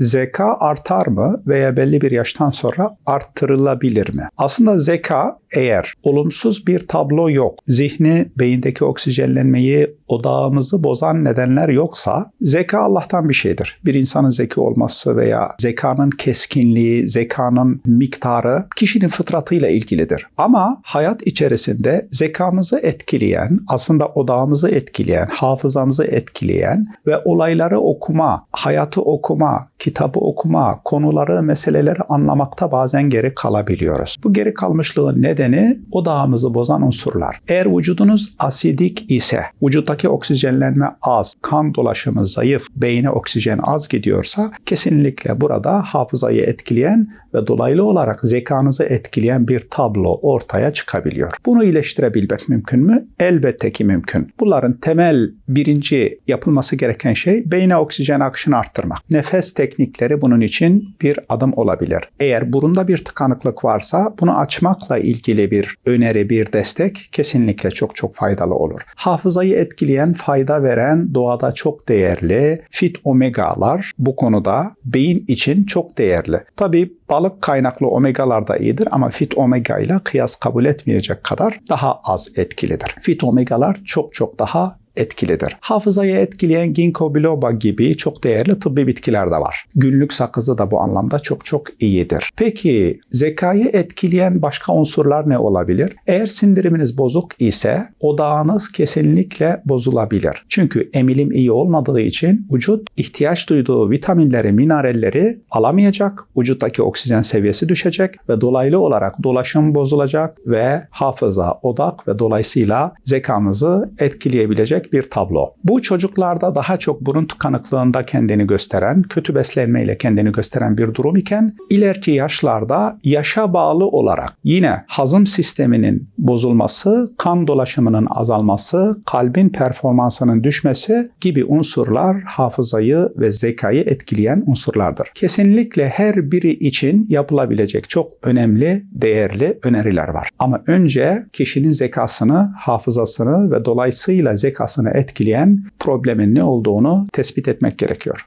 zeka artar mı veya belli bir yaştan sonra arttırılabilir mi? Aslında zeka eğer olumsuz bir tablo yok, zihni, beyindeki oksijenlenmeyi, odağımızı bozan nedenler yoksa zeka Allah'tan bir şeydir. Bir insanın zeki olması veya zekanın keskinliği, zekanın miktarı kişinin fıtratıyla ilgilidir. Ama hayat içerisinde zekamızı etkileyen, aslında odağımızı etkileyen, hafızamızı etkileyen ve olayları okuma, hayatı okuma, kitabı okuma, konuları, meseleleri anlamakta bazen geri kalabiliyoruz. Bu geri kalmışlığın nedeni odağımızı bozan unsurlar. Eğer vücudunuz asidik ise, vücuttaki oksijenlenme az, kan dolaşımı zayıf, beyne oksijen az gidiyorsa kesinlikle burada hafızayı etkileyen ve dolaylı olarak zekanızı etkileyen bir tablo ortaya çıkabiliyor. Bunu iyileştirebilmek mümkün mü? Elbette ki mümkün. Bunların temel birinci yapılması gereken şey beyne oksijen akışını arttırmak. Nefes teknikleri bunun için bir adım olabilir. Eğer burunda bir tıkanıklık varsa bunu açmakla ilgili bir öneri, bir destek kesinlikle çok çok faydalı olur. Hafızayı etkileyen, fayda veren doğada çok değerli fit omegalar bu konuda beyin için çok değerli. Tabii balık kaynaklı omegalar da iyidir ama fit omega ile kıyas kabul etmeyecek kadar daha az etkilidir. Fit omegalar çok çok daha etkilidir. Hafızayı etkileyen ginkgo biloba gibi çok değerli tıbbi bitkiler de var. Günlük sakızı da bu anlamda çok çok iyidir. Peki zekayı etkileyen başka unsurlar ne olabilir? Eğer sindiriminiz bozuk ise odağınız kesinlikle bozulabilir. Çünkü emilim iyi olmadığı için vücut ihtiyaç duyduğu vitaminleri, mineralleri alamayacak. Vücuttaki oksijen seviyesi düşecek ve dolaylı olarak dolaşım bozulacak ve hafıza, odak ve dolayısıyla zekamızı etkileyebilecek bir tablo. Bu çocuklarda daha çok burun tıkanıklığında kendini gösteren, kötü beslenmeyle kendini gösteren bir durum iken ileriki yaşlarda yaşa bağlı olarak yine hazım sisteminin bozulması, kan dolaşımının azalması, kalbin performansının düşmesi gibi unsurlar hafızayı ve zekayı etkileyen unsurlardır. Kesinlikle her biri için yapılabilecek çok önemli, değerli öneriler var. Ama önce kişinin zekasını, hafızasını ve dolayısıyla zekasını etkileyen problemin ne olduğunu tespit etmek gerekiyor.